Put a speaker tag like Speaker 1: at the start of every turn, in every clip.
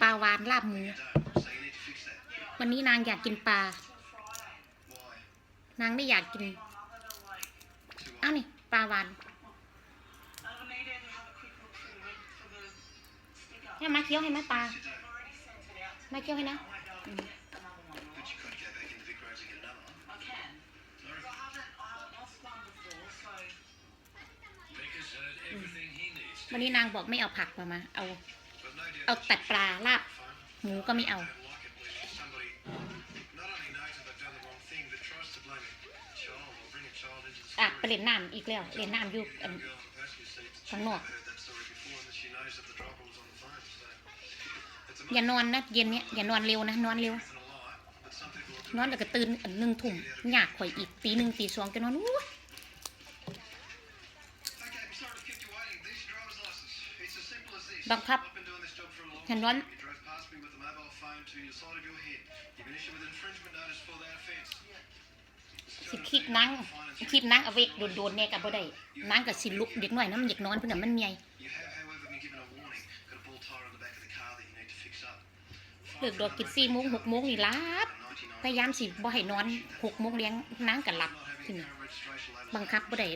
Speaker 1: ปลาวานลาบหมู วันนี้นางอยากกินปลา นางไม่อยากกินอ้าวนี่ปลาวานให้มาเคี้ยวให้มาปลา มาเคี้ยวให้นะวันนี้นางบอกไม่เอาผักมามา เอา เอาแต่ปลาลาบหมูก็ไม่เอา อะไปเล่นน้ำอีกแล้วเล่นน้ำอยู่ข้างนอกอย่านอนนะเย็นเนี้ยอย่านอนเร็วนะนอนเร็วนอนแล้วก็ตื่นหนึ่งทุ่มอยากข่อยอีกตีหนึ่งตีสองจะนอนอู้บังคับ ฉันนอน สิคลิปนั่งคลิปนั่งเอาเวกโดนๆเนี่ยกับบ่ได้นั่งกับสิลุกเด็กหน่อยนะมันอยากนอนเพื่อนนะมันเมียเลิกโดดกินสี่โมงหกโมงนี่รับพยายามสิบ่ให้นอนหกโมงเลี้ยงนั่งกับหลับที่นี่บังคับบ่ได้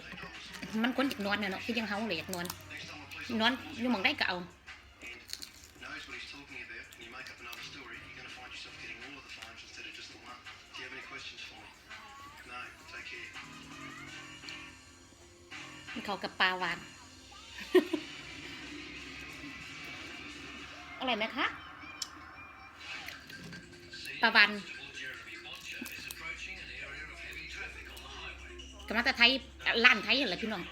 Speaker 1: มันคนอยากนอนเนี่ยเนาะคือยังเฮาเลยอยากนอน นอนอยู่หมองได้ก็เอา เขากับปลาวานอะไรไหมคะปลาวานกำลังจะไทยล้านไทยเหรพี่น้อง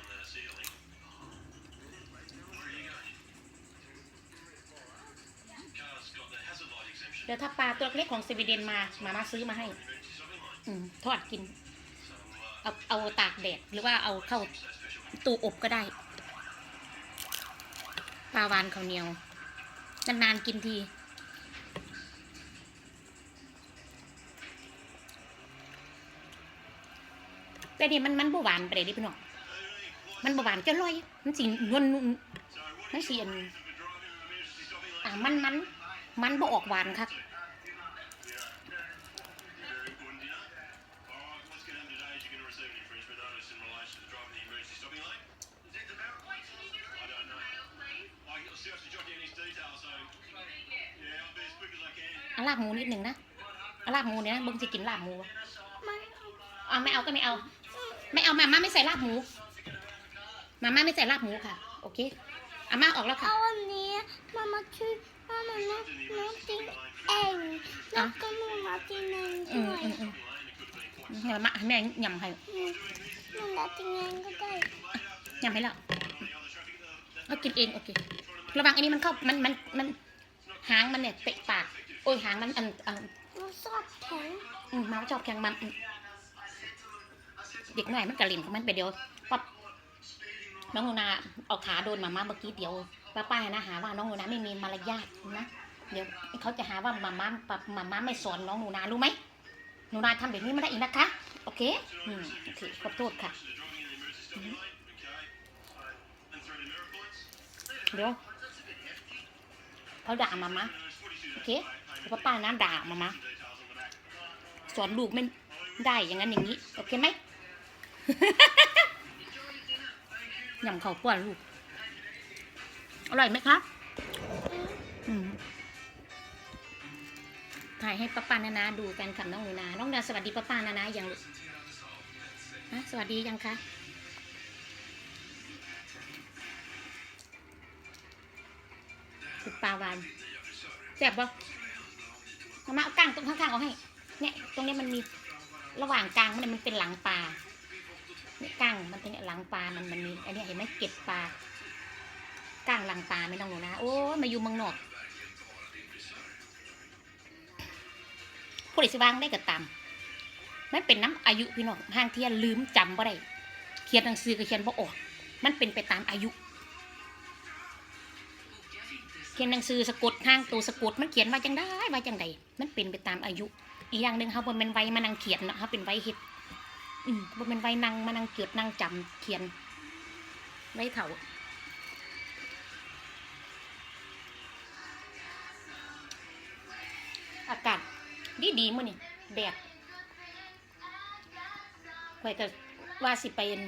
Speaker 1: เดี๋ยวถ้าปลาตัวเล็กของสวีเดนมา มามาซื้อมาให้ อืมทอดกิน เอาเอาตากแดดหรือว่าเอาเข้า ตู้อบก็ได้ปลาวานข้าวเหนียว นานๆกินทีแต่นี่มันมันบหวานไปเลยดิพี่น้องมันบหวานจะลอย มันสีนวลนุ่มมันสีอันอ่ามันมันมันบ่ออกหวานครับ ลาบหมูนิดหนึ่งนะเอาลาบหมูเนี่ยนะเบิ้งจะกินลาบหมูเอาไม่เอาก็ไม่เอา ไม่เอามาม่าไม่ใส่ลาบหมู มาม่าไม่ใส่ลาบหมูค่ะ โอเคอาม่าออกแล้วค่ะ
Speaker 2: เอาวันนี้มามาช่วยมามาน้องน้องกินเองแล้วก็หนูมากินเอง
Speaker 1: อื
Speaker 2: ด้
Speaker 1: ม
Speaker 2: วย
Speaker 1: อืมอืมเดี๋ยวมาให้แม่ยำให้
Speaker 2: หนูมากินเองก็ได้
Speaker 1: ยำให้แล้วเอากินเองโอเค ระวังอันนี้มันเข้ามันมันมันหางมันเนี่ยเตะปาก โอ้ยหางมันอันอัน
Speaker 2: หนูชอบแข็ง
Speaker 1: อืมหมาชอบแข่งมันอืมเด็กหน่อยมันกระลิ่นของมันไปเดียวปั๊บน้องหนูนาเอาขาโดนหมาม่าเมื่อกี้เดี๋ยวป้าป้านะหาว่าน้องหนูนาไม่มีมารยาทนะเดี๋ยวเขาจะหาว่าหมาม่าปะหมาม่าไม่สอนน้องหนูนารู้ไหมหนูนาทำแบบนี้ไม่ได้อีกนะคะ โอเคอืมโอเคขอโทษค่ะอืมเดี๋ยวเขาด่ามาม่า โอเคเดี๋ยวป้าป้านะด่ามามาสอนลูกไม่ได้อย่างนั้นอย่างนี้ โอเคไหมยำข้าวกล้วยลูก อร่อยไหมคะถ่ายให้ป้าป้านานาดูกันกับน้องนูนา น้องนาสวัสดีป้าป้านานายังลูกฮะสวัสดียังคะคือปลาวาน ซ่บปะมามาเอาก้างตรงข้างๆเอาให้ เนี่ยตรงนี้มันมีระหว่างกลางมันมันเป็นหลังปลาเนี่ยก้างมันเป็นหลังปลา มันมันมีอันนี้เห็นไหมเกล็ดปลาก้างหลังปลาไม่ต้องหนูนะโอ้มาอยู่เมืองนอกผู้ใดสิวางได้ก็ตามมันเป็นน้ำอายุพี่น้องห้างเที่ยลืมจำบ่ได้เขียนหนังสือก็เขียนบ่ออก มันเป็นไปตามอายุ เขียนหนังสือสะกดห้างตัวสะกดมันเขียนว่าจังได้ว่าจังใดมันเป็นไปตามอายุ อีกอย่างหนึ่งเขาบ่เป็นไว้มานั่งเขียนเนาะเขาเป็นไว้เฮ็ดอืมบ่เป็นไว้นั่งมานั่งเกิดนั่งจำเขียนไว้เถาอากาศดีดีมื้อนี่แดดข่อยก็ว่าสิไปอั่น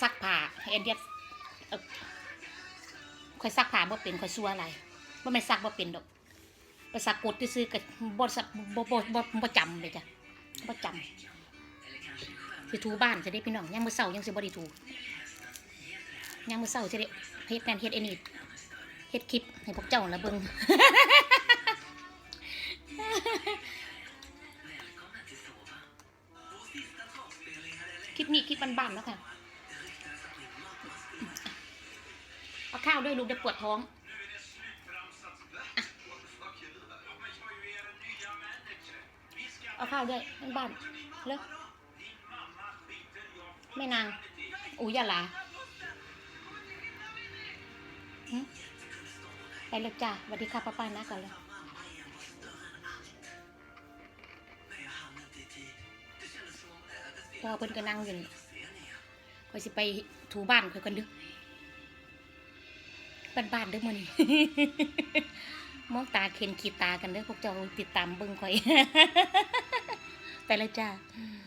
Speaker 1: ซักผ้าให้อันเดียเอ ข่อยซักผ้าบ่เป็นข่อยซัวอะไรบ่แม่นซักบ่เป็นดอกไปซักกดซื่อๆก็บ่ซักบ่บ่บ่บ่จำเลยจ้ะบ่จำสิถูบ้านจะได้พี่น้องยามมื้อเช้ายังสิบ่ได้ถูยามมื้อเช้าสิได้เฮ็ดนั่นเฮ็ดไอ้นี่เฮ็ดคลิปให้พวกเจ้าละเบิ่งคลิปนี้คลิปบ้านๆแล้วค่ะ ข้าวด้วยลูกเดี๋ยวปวดท้องเอาข้าวด้วยบ้านเลยแม่นางอูยาลาไปเลยจ้าสวัสดีค่ะป้าป้านะกันเลยพอเพิ่นก็นั่งอยู่นี่คอยสิไปถูบ้านคอยกันดึก บ้านบ้านๆเด้อมื้อนี้มองตาเข็นขีดตากันเด้อพวกเจ้าติดตามเบิ่งคอย ไปแลยจ้า「